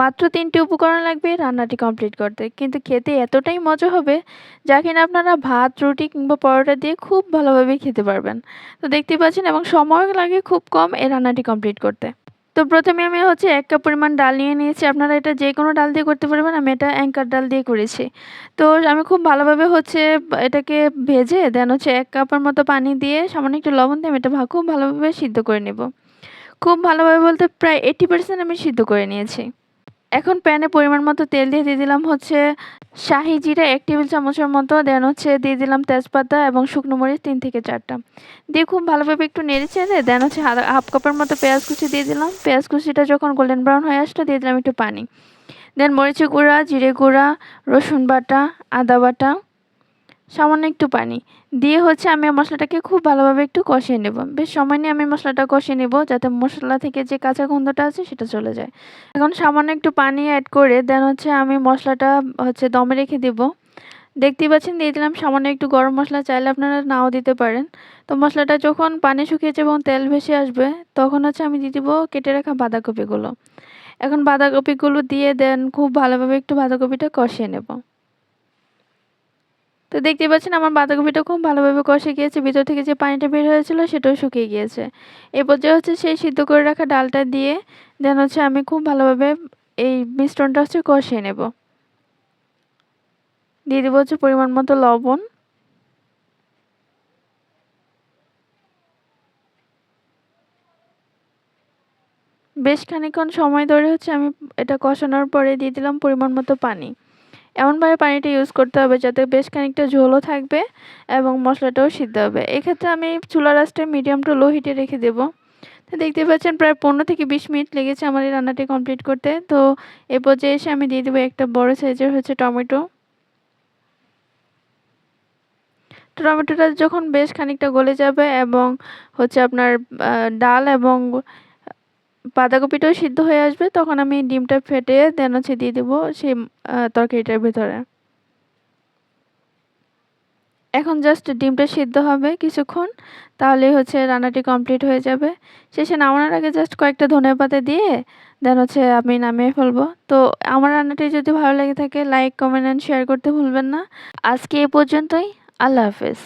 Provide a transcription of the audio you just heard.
মাত্র তিনটি উপকরণ লাগবে, রান্নাটি কমপ্লিট করতে। কিন্তু খেতে এতটাই মজা হবে যা কিনা আপনারা ভাত, রুটি কিংবা পরোটা দিয়ে খুব ভালোভাবে খেতে পারবেন। তো দেখতেই পাচ্ছেন এবং সময় লাগে খুব কম এই রান্নাটি কমপ্লিট করতে। তো প্রথমে আমি হচ্ছে এক কাপ পরিমাণ ডাল নিয়ে নিয়েছি। আপনারা এটা যে কোনো ডাল দিয়ে করতে পারবেন। আমি এটা অ্যাঙ্কার ডাল দিয়ে করেছি। তো আমি খুব ভালোভাবে হচ্ছে এটাকে ভেজে দেন হচ্ছে এক কাপের মতো পানি দিয়ে সামান্য একটু লবণ দিয়ে আমি এটা খুব ভালোভাবে সিদ্ধ করে নেব। খুব ভালোভাবে বলতে প্রায় এইটি পার্সেন্ট আমি সিদ্ধ করে নিয়েছি। এখন প্যানে পরিমাণ মতো তেল দিয়ে দিয়ে দিলাম হচ্ছে শাহি জিরা এক টেবিল চামচের মতো দেন হচ্ছে দিয়ে দিলাম তেজপাতা এবং শুকনো মরিচ তিন থেকে চারটা। দিয়ে খুব ভালোভাবে একটু নেড়ে চেড়ে দেন হচ্ছে হাফ কাপের মতো পেঁয়াজ কুচি দিয়ে দিলাম। পেঁয়াজ কুচিটা যখন গোল্ডেন ব্রাউন হয়ে আসলো, দিয়ে দিলাম একটু পানি। দেন মরিচের গুঁড়া, জিরে গুঁড়া, রসুন বাটা, আদা বাটা সামান্য একটু পানি। দিয়ে হচ্ছে আমি মশলাটাকে খুব ভালোভাবে একটু কষিয়ে নেব। বেশ সময় নিয়ে আমি মশলাটা কষিয়ে নেব যাতে মশলা থেকে যে কাঁচা গন্ধটা আছে সেটা চলে যায়। এখন সামান্য একটু পানি অ্যাড করে দেন হচ্ছে আমি মশলাটা হচ্ছে দমে রেখে দেব। দেখতেই পাচ্ছেন দিয়ে দিলাম সামান্য একটু গরম মশলা চাইলে আপনারা নাও দিতে পারেন। তো মশলাটা যখন পানি শুকিয়েছে এবং তেল ভেসে আসবে তখন হচ্ছে আমি দিয়ে দিব কেটে রাখা বাঁধাকপিগুলো। এখন বাঁধাকপিগুলো দিয়ে দেন খুব ভালোভাবে একটু বাঁধাকপিটা কষিয়ে নেব। তো দেখতে পাচ্ছেন আমার বাঁধাকপিটা খুব ভালোভাবে কষে গিয়েছে, ভিতর থেকে যে পানিটা বের হয়েছিল সেটাও শুকিয়ে গিয়েছে। এই পর্যায়ে হচ্ছে সেই সিদ্ধ করে রাখা ডালটা দিয়ে দেন হচ্ছে আমি খুব ভালোভাবে এই মিশ্রণটা হচ্ছে কষিয়ে নেব। দিয়ে দেবো হচ্ছে পরিমাণ মতো লবণ। বেশ খানিক্ষণ সময় ধরে হচ্ছে আমি এটা কষানোর পরে দিয়ে দিলাম পরিমাণ মতো পানি। এমনভাবে পানিটা ইউজ করতে হবে যাতে বেশ খানিকটা ঝোলও থাকবে এবং মশলাটাও সিদ্ধ হবে। এক্ষেত্রে আমি চুলা রাসটা মিডিয়াম টু লো হিটে রেখে দেবো। তো দেখতে পাচ্ছেন প্রায় পনেরো থেকে বিশ মিনিট লেগেছে আমার এই রান্নাটি কমপ্লিট করতে। তো এ পর্যায়ে এসে আমি দিয়ে দেবো একটা বড় সাইজের হচ্ছে টমেটো। টমেটোটা যখন বেশ খানিকটা গলে যাবে এবং হচ্ছে আপনার ডাল এবং বাঁধাকপিটাও সিদ্ধ হয়ে আসবে, তখন আমি ডিমটা ফেটে দেন হচ্ছে দিয়ে দেবো সেই তরকারিটার ভিতরে। এখন জাস্ট ডিমটা সিদ্ধ হবে কিছুক্ষণ, তাহলেই হচ্ছে রান্নাটি কমপ্লিট হয়ে যাবে। শেষে নামানোর আগে জাস্ট কয়েকটা ধনে পাতা দিয়ে দেন হচ্ছে আমি নামিয়ে ফেলব। তো আমার রান্নাটি যদি ভালো লেগে থাকে লাইক কমেন্ট অ্যান্ড শেয়ার করতে ভুলবেন না। আজকে এ পর্যন্তই, আল্লাহ হাফেজ।